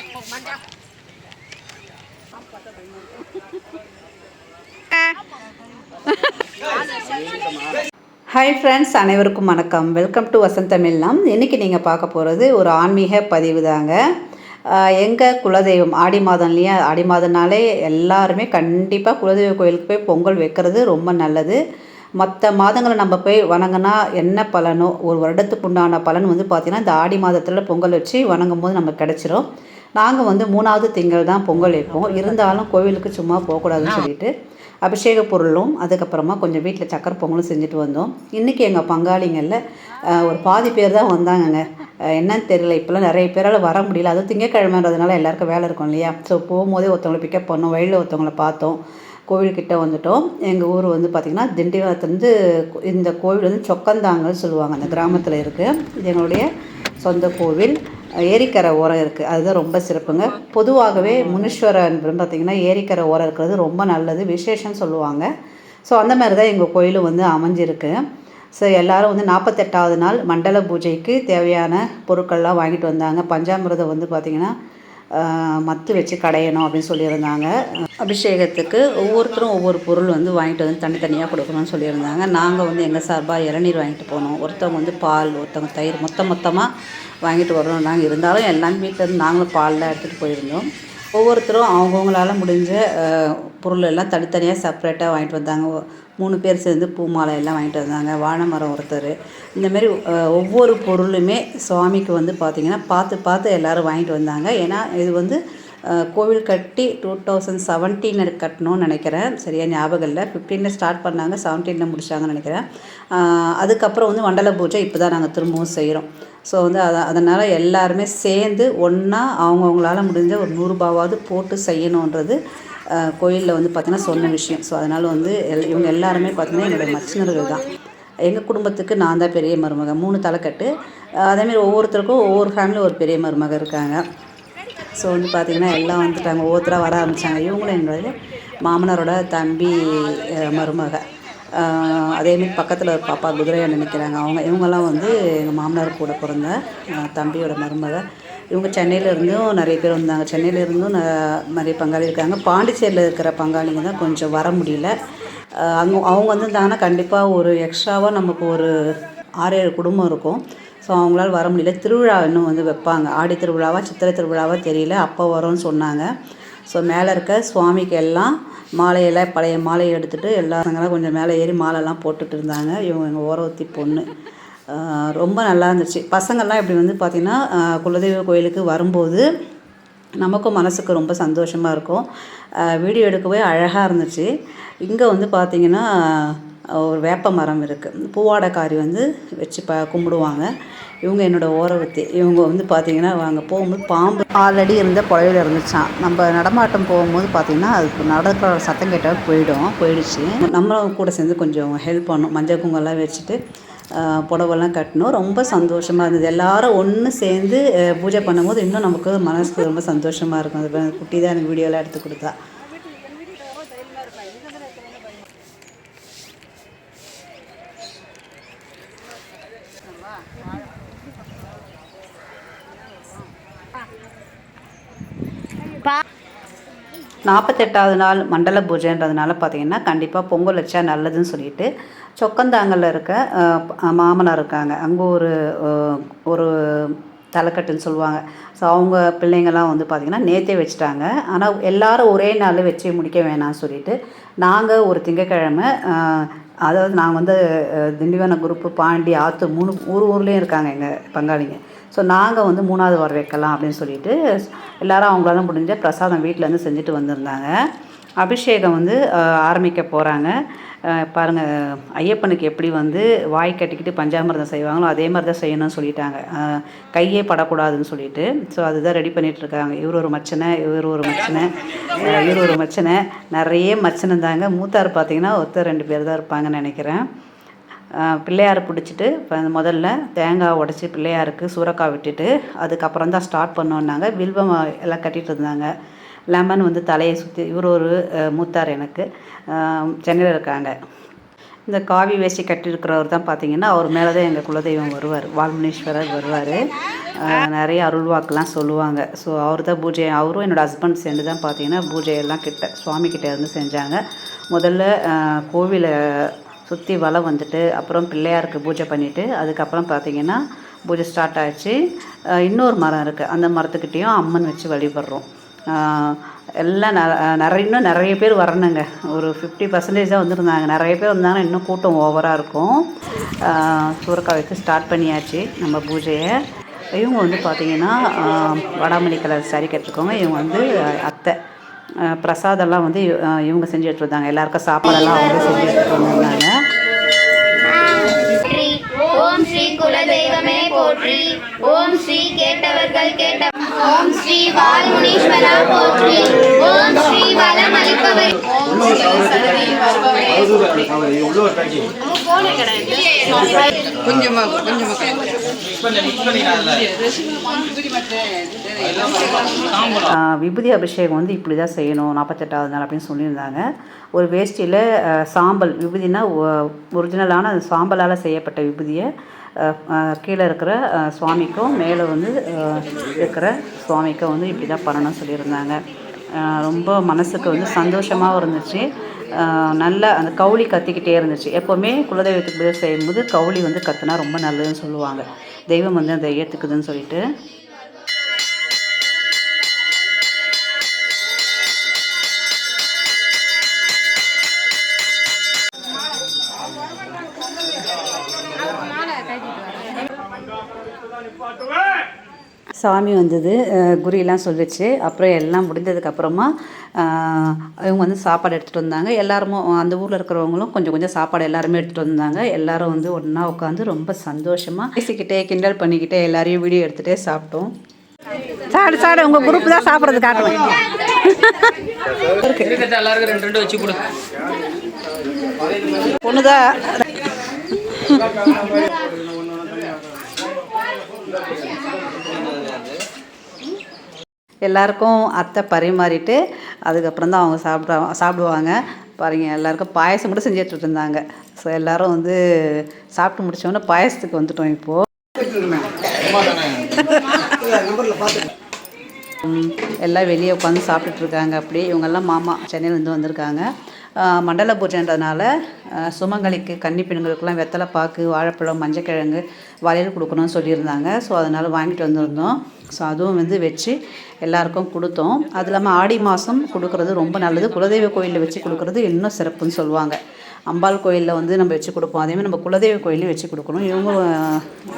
Hi friends அனைவருக்கும் வணக்கம். Welcome to வசந்தமில்லாம் இன்றைக்கி நீங்கள் பார்க்க போகிறது ஒரு ஆன்மீக பதிவு தாங்க. எங்கள் குலதெய்வம் ஆடி மாதம் இல்லையா? ஆடி மாதம்னாலே எல்லாருமே கண்டிப்பாக குலதெய்வ கோயிலுக்கு போய் பொங்கல் வைக்கிறது ரொம்ப நல்லது. மற்ற மாதங்களை நம்ம போய் வணங்கினா என்ன பலனோ ஒரு வருடத்துக்கு உண்டான பலன் வந்து பார்த்திங்கன்னா இந்த ஆடி மாதத்தில் பொங்கல் வச்சு வணங்கும் போது நமக்கு கிடச்சிரும். நாங்கள் வந்து மூணாவது திங்கள் தான் பொங்கல் வைப்போம். இருந்தாலும் கோவிலுக்கு சும்மா போகக்கூடாதுன்னு சொல்லிட்டு அபிஷேக பொருளும் அதுக்கப்புறமா கொஞ்சம் வீட்டில் சக்கரை பொங்கலும் செஞ்சுட்டு வந்தோம். இன்றைக்கி எங்கள் பங்காளிங்களில் ஒரு பாதி பேர் தான் வந்தாங்கங்க. என்னன்னு தெரியல. இப்போல்லாம் நிறைய பேரால் வர முடியல. அதுவும் திங்கக்கிழமைன்றதுனால எல்லாருக்கும் வேலை இருக்கும் இல்லையா? ஸோ போகும்போதே ஒருத்தவங்களை பிக்கப் பண்ணோம். வழியில் ஒருத்தவங்களை பார்த்தோம். கோவில்கிட்ட வந்துட்டோம். எங்கள் ஊர் வந்து பார்த்திங்கன்னா திண்டிவனத்துலேருந்து இந்த கோவில் வந்து சொக்கந்தாங்கல் சொல்லுவாங்க. அந்த கிராமத்தில் இருக்குது இது எங்களுடைய சொந்த கோவில். ஏரிக்கரை ஓரம் இருக்குது அதுதான் ரொம்ப சிறப்புங்க. பொதுவாகவே முனீஸ்வரன் பார்த்திங்கன்னா ஏரிக்கரை ஓரம் இருக்கிறது ரொம்ப நல்லது விசேஷம்னு சொல்லுவாங்க. ஸோ அந்த மாதிரி தான் எங்கள் கோயிலும் வந்து அமைஞ்சிருக்கு. ஸோ எல்லோரும் வந்து நாற்பத்தெட்டாவது நாள் மண்டல பூஜைக்கு தேவையான பொருட்கள்லாம் வாங்கிட்டு வந்தாங்க. பஞ்சாமிரதம் வந்து பார்த்திங்கன்னா மத்து வச்சு கடையணும் அப்படின்னு சொல்லியிருந்தாங்க. அபிஷேகத்துக்கு ஒவ்வொருத்தரும் ஒவ்வொரு பொருள் வந்து வாங்கிட்டு வந்து தனித்தனியாக கொடுக்கணும்னு சொல்லியிருந்தாங்க. நாங்கள் வந்து எங்கள் சார்பாக இளநீர் வாங்கிட்டு போனோம். ஒருத்தவங்க வந்து பால் ஒருத்தவங்க தயிர் மொத்த மொத்தமாக வாங்கிட்டு வரணும் நாங்கள் இருந்தாலும் எல்லாம் வீட்டில் இருந்து நாங்களும் பால்லாம் எடுத்துகிட்டு போயிருந்தோம். ஒவ்வொருத்தரும் அவங்கவுங்களால் முடிஞ்ச பொருள் எல்லாம் தனித்தனியாக செப்பரேட்டாக வாங்கிட்டு வந்தாங்க. மூணு பேர் சேர்ந்து பூ மாலை எல்லாம் வாங்கிட்டு வந்தாங்க. வாழை மரம் ஒருத்தர். இந்தமாரி ஒவ்வொரு பொருளுமே சுவாமிக்கு வந்து பார்த்திங்கன்னா பார்த்து பார்த்து எல்லோரும் வாங்கிட்டு வந்தாங்க. ஏன்னா இது வந்து கோவில் கட்டி டூ தௌசண்ட் செவன்டீனில் கட்டணும்னு நினைக்கிறேன். சரியாக ஞாபகம் இல்லை. ஃபிஃப்டீனில் ஸ்டார்ட் பண்ணாங்க செவன்டீனில் முடிச்சாங்கன்னு நினைக்கிறேன். அதுக்கப்புறம் வந்து மண்டல பூஜை இப்போ தான் நாங்கள் திரும்பவும் செய்கிறோம் ஸோ வந்து அதை அதனால் எல்லாருமே சேர்ந்து ஒன்றா அவங்கவுங்களால் முடிஞ்ச ஒரு நூறுரூபாவாவது போட்டு செய்யணுன்றது கோயிலில் வந்து பார்த்தீங்கன்னா சொன்ன விஷயம். ஸோ அதனால் வந்து எல் இவங்க எல்லாருமே பார்த்திங்கன்னா என்னுடைய மச்சினர்கள் தான். எங்கள் குடும்பத்துக்கு நான் தான் பெரிய மருமக. மூணு தலைக்கட்டு அதேமாரி ஒவ்வொருத்தருக்கும் ஒவ்வொரு ஃபேமிலியும் ஒரு பெரிய மருமக இருக்காங்க. ஸோ வந்து பார்த்திங்கன்னா எல்லாம் வந்துட்டாங்க. ஒவ்வொருத்தராக வர ஆரம்பித்தாங்க இவங்களும் என்னுடைய மாமனாரோட தம்பி மருமக. அதேமாரி பக்கத்தில் ஒரு பாப்பா குதிரையாக நினைக்கிறாங்க. அவங்க இவங்கெல்லாம் வந்து எங்கள் மாமனார் கூட பிறந்த தம்பியோட மருமக. இவங்க சென்னையிலேருந்தும் நிறைய பேர் வந்தாங்க. சென்னையிலேருந்தும் நிறைய பங்காளி இருக்காங்க. பாண்டிச்சேரியில் இருக்கிற பங்காளிங்க தான் கொஞ்சம் வர முடியல. அவங்க அவங்க வந்திருந்தாங்கன்னா கண்டிப்பாக ஒரு எக்ஸ்ட்ராவாக நமக்கு ஒரு ஆறு ஏழு குடும்பம் இருக்கும். ஸோ அவங்களால வர முடியல. திருவிழா இன்னும் வந்து வைப்பாங்க. ஆடி திருவிழாவா சித்திரை திருவிழாவா தெரியல. அப்போ வரும்னு சொன்னாங்க. ஸோ மேலே இருக்க சுவாமிக்கு எல்லாம் மாலையெல்லாம் பழைய மாலையை எடுத்துகிட்டு எல்லாருங்கெல்லாம் கொஞ்சம் மேலே ஏறி மாலைலாம் போட்டுட்டு இருந்தாங்க. இவங்க எங்கள் ஓரவத்தி பொண்ணு. ரொம்ப நல்லா இருந்துச்சு. பசங்கள்லாம் இப்படி வந்து பார்த்திங்கன்னா குலதெய்வ கோயிலுக்கு வரும்போது நமக்கும் மனசுக்கு ரொம்ப சந்தோஷமாக இருக்கும். வீடியோ எடுக்கவே அழகாக இருந்துச்சு. இங்கே வந்து பார்த்திங்கன்னா ஒரு வேப்ப மரம் இருக்குது பூவாடைக்காரி வந்து வச்சு ப கும்பிடுவாங்க. இவங்க என்னோடய ஓரவத்தி. இவங்க வந்து பார்த்திங்கன்னா அங்கே போகும்போது பாம்பு ஆல்ரெடி இருந்த புழையில் இருந்துச்சான் நம்ம நடமாட்டம் போகும்போது பார்த்திங்கன்னா அது நடக்கிற சத்தம் கேட்டால் போயிடும் போயிடுச்சு. நம்மளும் கூட சேர்ந்து கொஞ்சம் ஹெல்ப் பண்ணும். மஞ்சள் குங்கெல்லாம் வச்சுட்டு புடவெல்லாம் கட்டினோம். ரொம்ப சந்தோஷமாக இருந்தது. எல்லாரும் ஒன்று சேர்ந்து பூஜை பண்ணும்போது இன்னும் நமக்கு மனசுக்கு ரொம்ப சந்தோஷமாக இருக்கும். அது குட்டி தான் எனக்கு வீடியோலாம் எடுத்து கொடுத்தா. நாற்பத்தெட்டாவது நாள் மண்டல பூஜைன்றதுனால பார்த்தீங்கன்னா கண்டிப்பாக பொங்கல் வச்சா நல்லதுன்னு சொல்லிட்டு சொக்கந்தாங்கல்ல இருக்க மாமனார் இருக்காங்க. அங்கே ஒரு ஒரு தலைக்கட்டுன்னு சொல்லுவாங்க. ஸோ அவங்க பிள்ளைங்கள்லாம் வந்து பார்த்திங்கன்னா நேற்றே வச்சுட்டாங்க. ஆனால் எல்லாரும் ஒரே நாள் வச்சு முடிக்க வேணாம்னு சொல்லிட்டு நாங்கள் ஒரு திங்கக்கிழமை அதாவது நாங்கள் வந்து திண்டிவன திண்டிவனம் குரூப்பு பாண்டி ஆற்று மூணு ஊர் ஊர்லேயும் இருக்காங்க எங்கள் பங்காளிங்க. ஸோ நாங்கள் வந்து மூணாவது வர வைக்கலாம் அப்படின்னு சொல்லிட்டு எல்லாரும் அவங்களால முடிஞ்ச பிரசாதம் வீட்டிலேருந்து செஞ்சுட்டு வந்திருந்தாங்க. அபிஷேகம் வந்து ஆரம்பிக்க போகிறாங்க பாருங்கள் ஐயப்பனுக்கு எப்படி வந்து வாய் கட்டிக்கிட்டு பஞ்சாமிரதம் செய்வாங்களோ அதே மாதிரி தான் செய்யணும்னு சொல்லிட்டாங்க. கையே படக்கூடாதுன்னு சொல்லிட்டு. ஸோ அதுதான் ரெடி பண்ணிகிட்டு இருக்காங்க. இவர் ஒரு மச்சனை இவர் ஒரு மச்சனை இவர் ஒரு மச்சனை. நிறைய மச்சனை தாங்க. மூத்தார் பார்த்தீங்கன்னா ஒருத்தர் ரெண்டு பேர் தான் இருப்பாங்கன்னு நினைக்கிறேன். பிள்ளையார் பிடிச்சிட்டு இப்போ முதல்ல தேங்காய் உடச்சி பிள்ளையாருக்கு சூறக்காய் விட்டுட்டு அதுக்கப்புறம் தான் ஸ்டார்ட் பண்ணோன்னாங்க வில்வம் எல்லாம் கட்டிட்டு இருந்தாங்க. லெமன் வந்து தலையை சுற்றி இவர் ஒரு மூத்தார் எனக்கு. சென்னையில் இருக்காங்க. இந்த காவி வேஷ்டி கட்டியிருக்கிறவர் தான் பார்த்தீங்கன்னா அவர் மேலே தான் எங்கள் குலதெய்வம் வருவார். வால்முனீஸ்வரர் வருவார். நிறைய அருள்வாக்கெலாம் சொல்லுவாங்க. ஸோ அவர் தான் பூஜை அவரும் என்னோடய ஹஸ்பண்ட் சேர்ந்து தான் பார்த்தீங்கன்னா பூஜையெல்லாம் கிட்ட சுவாமி கிட்டே இருந்து செஞ்சாங்க. முதல்ல கோவிலை சுற்றி வலை வந்துட்டு அப்புறம் பிள்ளையாருக்கு பூஜை பண்ணிவிட்டு அதுக்கப்புறம் பார்த்தீங்கன்னா பூஜை ஸ்டார்ட் ஆகிடுச்சு இன்னொரு மரம் இருக்குது அந்த மரத்துக்கிட்டேயும் அம்மன் வச்சு வழிபடுறோம். எல்லாம் ந நிறைய இன்னும் நிறைய பேர் வரணுங்க. ஒரு ஃபிஃப்டி பர்சன்டேஜ் தான் வந்திருந்தாங்க. நிறைய பேர் வந்தாங்கன்னா இன்னும் கூட்டம் ஓவராக இருக்கும். சூறக்காய் வச்சு ஸ்டார்ட் பண்ணியாச்சு நம்ம பூஜையை. இவங்க வந்து பார்த்திங்கன்னா வடாமணி கலர் சாரி கட்டிருக்கோங்க இவங்க வந்து அத்தை. பிரசாதெல்லாம் வந்து இவங்க செஞ்சு எடுத்துட்டு எல்லாருக்கும் சாப்பாடெல்லாம் அவங்க செஞ்சு எடுத்துகிட்டு வந்திருந்தாங்க போற்றி. ஓம் ஸ்ரீ கேட்டவர்கள் கேட்ட ஓம் ஸ்ரீ வால்முனீஸ்வரா போற்றி. ஓம் ஸ்ரீ வளம் அளிப்பவர் ஓம் ஸ்ரீ கொஞ்சமா கொஞ்சமா. விபூதி அபிஷேகம் வந்து இப்படி தான் செய்யணும் நாற்பத்தெட்டாவது நாள் அப்படின்னு சொல்லியிருந்தாங்க. ஒரு வேஷ்டியில் சாம்பல் விபூதினா ஒரிஜினலான சாம்பலால் செய்யப்பட்ட விபூதியை கீழே இருக்கிற சுவாமிக்கும் மேலே வந்து இருக்கிற சுவாமிக்கும் வந்து இப்படி தான் பண்ணணும்னு சொல்லியிருந்தாங்க. ரொம்ப மனசுக்கு வந்து சந்தோஷமாகவும் இருந்துச்சு. நல்ல அந்த கவுளி கத்திக்கிட்டே இருந்துச்சு. எப்போவுமே குலதெய்வத்துக்கு பூஜை செய்யும்போது கவுளி வந்து கத்துனா ரொம்ப நல்லதுன்னு சொல்லுவாங்க. தெய்வம் வந்து அதை ஏற்றுக்குதுன்னு சொல்லிட்டு. சாமி வந்தது குறியெல்லாம் சொல்லிச்சு. அப்புறம் எல்லாம் முடிஞ்சதுக்கப்புறமா இவங்க வந்து சாப்பாடு எடுத்துகிட்டு வந்தாங்க. எல்லாருமே அந்த ஊரில் இருக்கிறவங்களும் கொஞ்சம் கொஞ்சம் சாப்பாடு எல்லாருமே எடுத்துகிட்டு வந்தாங்க. எல்லாரும் வந்து ஒன்றா உட்காந்து ரொம்ப சந்தோஷமாக பேசிக்கிட்டே கிண்டல் பண்ணிக்கிட்டே எல்லாரையும் வீடியோ எடுத்துகிட்டே சாப்பிட்டோம். சாடு சாடு உங்கள் குரூப் தான் சாப்பிட்றது காட்டுவேன் பொண்ணுதான் எல்லாருக்கும் அத்தை பரிமாறிட்டு அதுக்கப்புறம் தான் அவங்க சாப்பிட சாப்பிடுவாங்க. பாருங்க எல்லாருக்கும் பாயசம் கூட செஞ்சிட்டு இருந்தாங்க ஸோ எல்லோரும் வந்து சாப்பிட்டு முடித்தோன்னே பாயசத்துக்கு வந்துட்டோம் இப்போது எல்லாம் வெளியே உட்காந்து சாப்பிட்டுட்ருக்காங்க. அப்படி இவங்கெல்லாம் மாமா சென்னையிலேருந்து வந்திருக்காங்க. மண்டல பூஜைன்றதுனால சுமங்கலிக்கு கன்னி பெண்களுக்கெல்லாம் வெத்தலை பாக்கு வாழைப்பழம் மஞ்சக்கிழங்கு வளையல் கொடுக்கணும்னு சொல்லியிருந்தாங்க. ஸோ அதனால் வாங்கிட்டு வந்திருந்தோம். ஸோ அதுவும் வந்து வச்சு எல்லாருக்கும் கொடுத்தோம். அது இல்லாமல் ஆடி மாதம் கொடுக்குறது ரொம்ப நல்லது. குலதெய்வ கோயிலில் வச்சு கொடுக்குறது இன்னும் சிறப்புன்னு சொல்லுவாங்க. அம்பாள் கோயிலில் வந்து நம்ம வச்சு கொடுப்போம். அதேமாதிரி நம்ம குலதெய்வ கோயிலையும் வச்சு கொடுக்கணும். இவங்க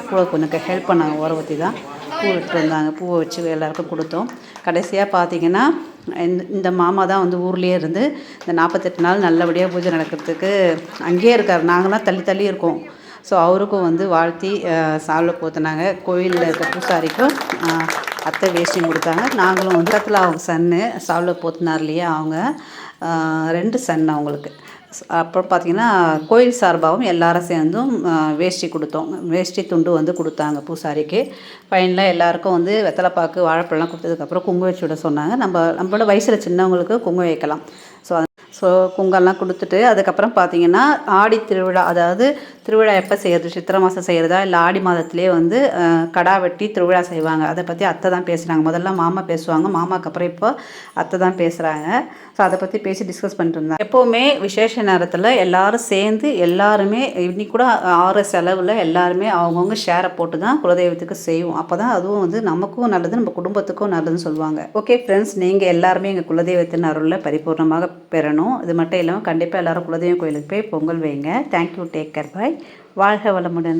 கூட கொஞ்சம் ஹெல்ப் பண்ணாங்க ஓரவத்தி தான். பூ எடுத்துகிட்டு வந்தாங்க. பூவை வச்சு எல்லாருக்கும் கொடுத்தோம். கடைசியாக பார்த்தீங்கன்னா இந்த இந்த மாமா தான் வந்து ஊர்லேயே இருந்து இந்த நாற்பத்தெட்டு நாள் நல்லபடியாக பூஜை நடக்கிறதுக்கு அங்கேயே இருக்கார். நாங்களாம் தள்ளி தள்ளி இருக்கோம். ஸோ அவருக்கும் வந்து வாழ்த்தி சாவில் போத்தினாங்க. கோயிலில் இருக்க பூசாரிக்கும் அத்தை வேஷ்டியும் கொடுத்தாங்க. நாங்களும் வந்து அவங்க சன்னு சாவில் போத்தினார் இல்லையா அவங்க ரெண்டு சன் அவங்களுக்கு. அப்புறம் பார்த்திங்கன்னா கோயில் சார்பாகவும் எல்லாரும் சேர்ந்தும் வேஷ்டி கொடுத்தோம். வேஷ்டி துண்டு வந்து கொடுத்தாங்க பூசாரிக்கு. ஃபைனலாக எல்லாருக்கும் வந்து வெத்தலைப்பாக்கு வாழைப்பழம்லாம் கொடுத்ததுக்கப்புறம் குங்கு வச்சு விட சொன்னாங்க. நம்ம நம்மளோட வயசில் சின்னவங்களுக்கு குங்கு வைக்கலாம். ஸோ ஸோ குங்கெல்லாம் கொடுத்துட்டு அதுக்கப்புறம் பார்த்தீங்கன்னா ஆடி திருவிழா அதாவது திருவிழா எப்போ செய்கிறது சித்திரை மாதம் செய்கிறதா இல்லை ஆடி மாதத்துலேயே வந்து கடா வெட்டி திருவிழா செய்வாங்க. அதை பற்றி அத்தை தான் பேசுகிறாங்க முதல்ல மாமா பேசுவாங்க. மாமாக்கு அப்புறம் இப்போ அத்தை தான் பேசுகிறாங்க ஸோ அதை பற்றி பேசி டிஸ்கஸ் பண்ணிட்டு இருந்தாங்க. எப்போவுமே விசேஷ நேரத்தில் எல்லோரும் சேர்ந்து எல்லாருமே இன்னி கூட ஆறு செலவில் எல்லாருமே அவங்கவுங்க ஷேரை போட்டு தான் குலதெய்வத்துக்கு செய்வோம். அப்போ தான் அதுவும் வந்து நமக்கும் நல்லது நம்ம குடும்பத்துக்கும் நல்லதுன்னு சொல்லுவாங்க. ஓகே ஃப்ரெண்ட்ஸ் நீங்கள் எல்லாருமே எங்கள் குலதெய்வத்தின் அருளில் பரிபூர்ணமாக பெறணும். இது மட்டும் இல்லாமல் கண்டிப்பாக எல்லோரும் குலதெய்வம் கோயிலுக்கு போய் பொங்கல் வைங்க தேங்க்யூ டேக் கேர் பாய் வாழ்க வளமுடன்.